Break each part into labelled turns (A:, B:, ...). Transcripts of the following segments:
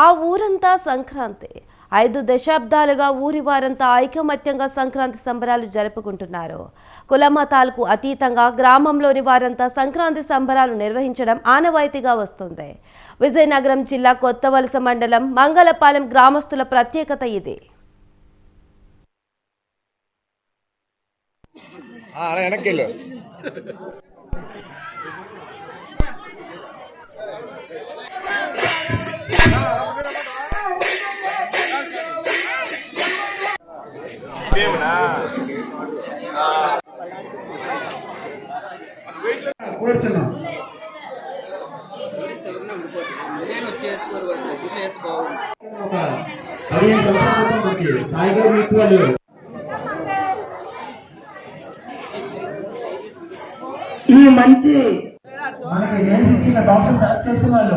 A: ఆ ఊరంతా సంక్రాంతి. ఐదు దశాబ్దాలుగా ఊరి వారంతా ఐకమత్యంగా సంక్రాంతి సంబరాలు జరుపుకుంటున్నారు. కుల మతాలకు అతీతంగా గ్రామంలోని వారంతా సంక్రాంతి సంబరాలు నిర్వహించడం ఆనవాయితీగా వస్తుంది. విజయనగరం జిల్లా కొత్తవలస మండలం మంగళపాలెం గ్రామస్తుల ప్రత్యేకత ఇది.
B: కూర్చున్నాం పదిహేను సంవత్సరాల మనకి సాయిగారు ఈ మంచి మనకి ఏం ఇచ్చిన డాక్టర్ సెలెక్ట్ చేసుకున్నారు?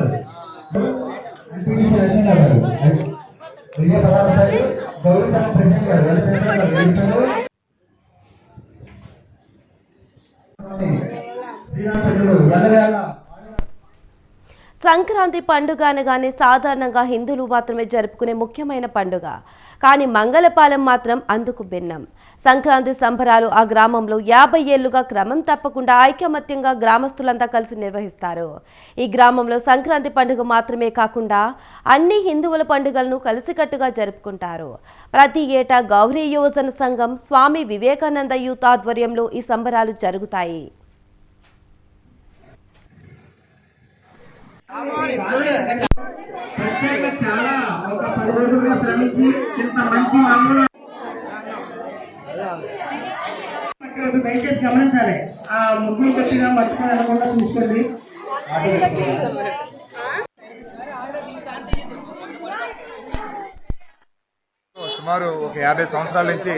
B: వాళ్ళు రజనీ గారు విజయ పదార్థాలు గౌరవ గారు వెల్ఫేర్ శ్రీరామచంద్రుడు ఎల్లవేళ
A: సంక్రాంతి పండుగ అనగానే సాధారణంగా హిందువులు మాత్రమే జరుపుకునే ముఖ్యమైన పండుగ. కానీ మంగళపాలెం మాత్రం అందుకు భిన్నం. సంక్రాంతి సంబరాలు ఆ గ్రామంలో యాభై ఏళ్ళుగా క్రమం తప్పకుండా ఐకమత్యంగా గ్రామస్తులంతా కలిసి నిర్వహిస్తారు. ఈ గ్రామంలో సంక్రాంతి పండుగ మాత్రమే కాకుండా అన్ని హిందువుల పండుగలను కలిసికట్టుగా జరుపుకుంటారు. ప్రతి ఏటా గౌరీ యువజన సంఘం స్వామి వివేకానంద యూత్ ఆధ్వర్యంలో ఈ సంబరాలు జరుగుతాయి.
B: ప్రత్యేక చాలా ఒక పది రోజులుగా శ్రమించి ఇంత మంచి దయచేసి గమనించాలి. ఆ ముగ్గురు కట్టిన మర్చిపోయి వెళ్ళకుండా చూసుకోండి
C: సుమారు ఒక యాభై సంవత్సరాల నుంచి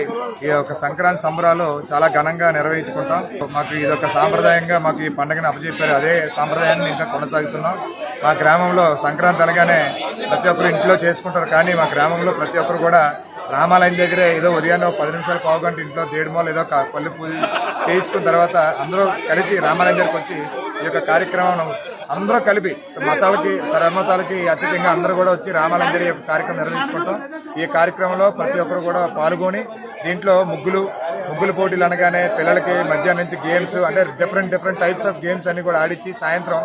C: ఈ యొక్క సంక్రాంతి సంబరాలు చాలా ఘనంగా నిర్వహించుకుంటాం. మాకు ఇది ఒక సాంప్రదాయంగా మాకు ఈ పండుగను అప్పచెప్పారు. అదే సాంప్రదాయాన్ని ఇంకా కొనసాగుతున్నాం. మా గ్రామంలో సంక్రాంతి అనగానే ప్రతి ఒక్కరు ఇంట్లో చేసుకుంటారు. కానీ మా గ్రామంలో ప్రతి ఒక్కరు కూడా రామాలయం దగ్గరే ఏదో ఉదయాన్నే పది నిమిషాలు పావు గంట ఇంట్లో దేడుమోలు ఏదో ఒక పల్లె పూజ చేసుకున్న తర్వాత అందరూ కలిసి రామాలయం దగ్గరికి వచ్చి ఈ యొక్క కార్యక్రమం అందరూ కలిపి మతాలకి సర్వమతాలకి అతీతంగా అందరూ కూడా వచ్చి రామాలయం దగ్గర యొక్క కార్యక్రమం నిర్వహించుకుంటాం. ఈ కార్యక్రమంలో ప్రతి ఒక్కరు కూడా పాల్గొని దీంట్లో ముగ్గులు ముగ్గులు పోటీలు అనగానే పిల్లలకి మధ్యాహ్నం నుంచి గేమ్స్ అంటే different different types of games అన్ని కూడా ఆడించి సాయంత్రం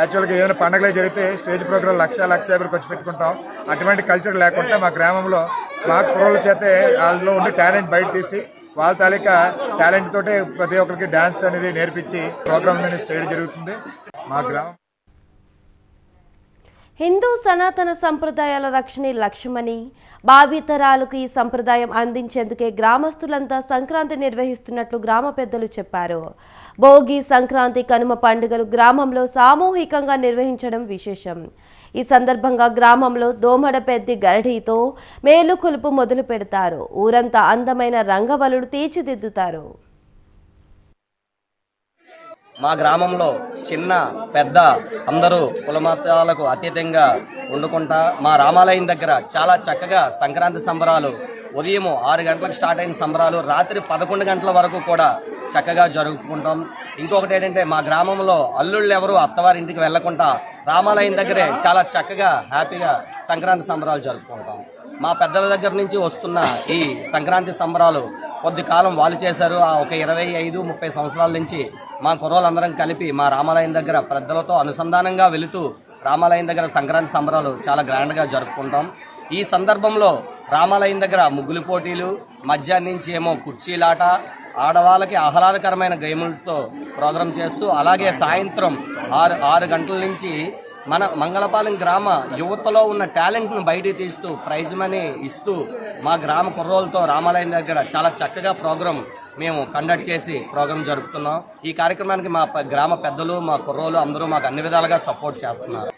C: యాక్చువల్గా ఏదైనా పండుగలు జరిగితే స్టేజ్ ప్రోగ్రాం లక్ష లక్ష యాభై ఖర్చు పెట్టుకుంటాం. అటువంటి కల్చర్ లేకుండా మా గ్రామంలో మా కుర్రోళ్ళ చేతే వాళ్ళలో ఉండే టాలెంట్ బయట తీసి వాళ్ళ తాలూకా టాలెంట్ తోటే ప్రతి ఒక్కరికి డాన్స్ అనేది నేర్పించి ప్రోగ్రామ్ అనేది చేయడం జరుగుతుంది. మా గ్రామం
A: హిందూ సనాతన సంప్రదాయాల రక్షణే లక్ష్యమని భావితరాలకు ఈ సంప్రదాయం అందించేందుకే గ్రామస్తులంతా సంక్రాంతి నిర్వహిస్తున్నట్లు గ్రామ పెద్దలు చెప్పారు. భోగి సంక్రాంతి కనుమ పండుగలు గ్రామంలో సామూహికంగా నిర్వహించడం విశేషం. ఈ సందర్భంగా గ్రామంలో దోమడ పెద్ది గరడీతో మేలుకొలుపు మొదలు పెడతారు ఊరంతా అందమైన రంగవలుడు తీర్చిదిద్దుతారు.
D: మా గ్రామంలో చిన్న పెద్ద అందరూ కులమతాలకు అతీతంగా వండుకుంటా మా రామాలయం దగ్గర చాలా చక్కగా సంక్రాంతి సంబరాలు ఉదయం ఆరు గంటలకు స్టార్ట్ అయిన సంబరాలు రాత్రి పదకొండు గంటల వరకు కూడా చక్కగా జరుపుకుంటాం. ఇంకొకటి ఏంటంటే మా గ్రామంలో అల్లుళ్ళు ఎవరు అత్తవారి ఇంటికి వెళ్ళకుండా రామాలయం దగ్గరే చాలా చక్కగా హ్యాపీగా సంక్రాంతి సంబరాలు జరుపుకుంటాం. మా పెద్దల దగ్గర నుంచి వస్తున్న ఈ సంక్రాంతి సంబరాలు కొద్ది కాలం వాళ్ళు చేశారు. ఆ ఒక ఇరవై ఐదు ముప్పై సంవత్సరాల నుంచి మా కుర్రోళ్ళందరం కలిపి మా రామాలయం దగ్గర పెద్దలతో అనుసంధానంగా వెళుతూ రామాలయం దగ్గర సంక్రాంతి సంబరాలు చాలా గ్రాండ్గా జరుపుకుంటాం. ఈ సందర్భంలో రామాలయం దగ్గర ముగ్గులు పోటీలు మధ్యాహ్నం నుంచి ఏమో కుర్చీలాట ఆడవాళ్ళకి ఆహ్లాదకరమైన గేములతో ప్రోగ్రాం చేస్తూ అలాగే సాయంత్రం ఆరు ఆరు గంటల నుంచి మన మంగళపాలెం గ్రామ యువతలో ఉన్న టాలెంట్ను బయటికి తీస్తూ ప్రైజ్ మనీ ఇస్తూ మా గ్రామ కుర్రోలతో రామాలయం దగ్గర చాలా చక్కగా ప్రోగ్రాం మేము కండక్ట్ చేసి ప్రోగ్రాం జరుపుతున్నాం. ఈ కార్యక్రమానికి మా గ్రామ పెద్దలు మా కుర్రోలు అందరూ మాకు అన్ని విధాలుగా సపోర్ట్ చేస్తున్నారు.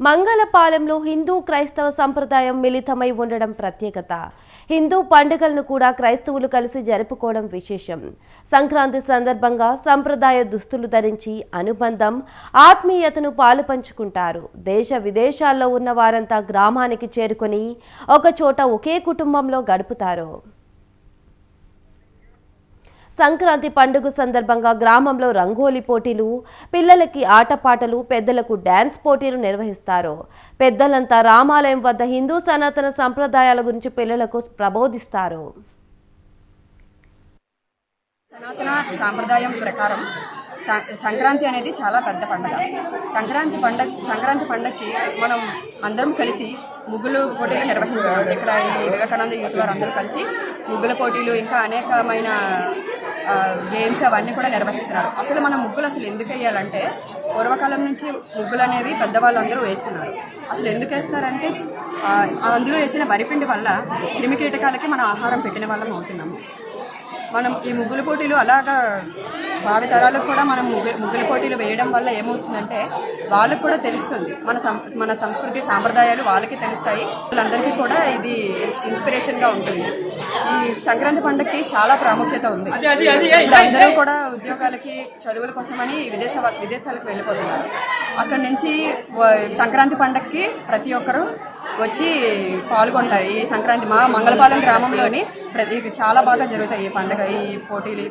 A: మంగళపాలెంలో హిందూ క్రైస్తవ సంప్రదాయం మిళితమై ఉండడం ప్రత్యేకత. హిందూ పండుగలను కూడా క్రైస్తవులు కలిసి జరుపుకోవడం విశేషం. సంక్రాంతి సందర్భంగా సంప్రదాయ దుస్తులు ధరించి అనుబంధం ఆత్మీయతను పాలు పంచుకుంటారు. దేశ విదేశాల్లో ఉన్న వారంతా గ్రామానికి చేరుకొని ఒకచోట ఒకే కుటుంబంలో గడుపుతారు. సంక్రాంతి పండుగ సందర్భంగా గ్రామంలో రంగోలీ పోటీలు పిల్లలకి ఆటపాటలు పెద్దలకు డ్యాన్స్ పోటీలు నిర్వహిస్తారు. పెద్దలంతా రామాలయం వద్ద హిందూ సనాతన సంప్రదాయాల గురించి పిల్లలకు ప్రబోధిస్తారు.
E: సనాతన సాంప్రదాయం ప్రకారం సం- సంక్రాంతి అనేది చాలా పెద్ద పండుగ. సంక్రాంతి పండగ సంక్రాంతి పండగకి మనం అందరం కలిసి ముగ్గులు పోటీలు నిర్వహిస్తాం. ఇక్కడ ఈ వివేకానంద యూత్ వారు అందరూ కలిసి ముగ్గుల పోటీలు ఇంకా అనేకమైన గేమ్స్ అవన్నీ కూడా నిర్వహిస్తున్నారు. అసలు మనం ముగ్గులు అసలు ఎందుకు వేయాలంటే పూర్వకాలం నుంచి ముగ్గులు అనేవి పెద్దవాళ్ళందరూ వేస్తున్నారు. అసలు ఎందుకు వేస్తారంటే ఆ, అందులో వేసిన వరిపిండి వల్ల క్రిమికీటకాలకి మనం ఆహారం పెట్టిన వాళ్ళం అవుతున్నాము. మనం ఈ ముగ్గుల పోటీలు అలాగా భావి తరాలకు కూడా మనం ముగ్గు ముగ్గుల పోటీలు వేయడం వల్ల ఏమవుతుందంటే వాళ్ళకు కూడా తెలుస్తుంది. మన సం మన సంస్కృతి సాంప్రదాయాలు వాళ్ళకి తెలుస్తాయి. వాళ్ళందరికీ కూడా ఇది ఇన్స్పిరేషన్గా ఉంటుంది. ఈ సంక్రాంతి పండుగకి చాలా ప్రాముఖ్యత ఉంది. అందరూ కూడా ఉద్యోగాలకి చదువుల కోసమని విదేశ విదేశాలకు వెళ్ళిపోతున్నారు. అక్కడి నుంచి సంక్రాంతి పండగకి ప్రతి ఒక్కరూ వచ్చి పాల్గొంటారు. ఈ సంక్రాంతి మా మంగళపాలెం గ్రామంలోని ప్రతి చాలా బాగా జరుగుతాయి ఈ పండుగ ఈ పోటీలు.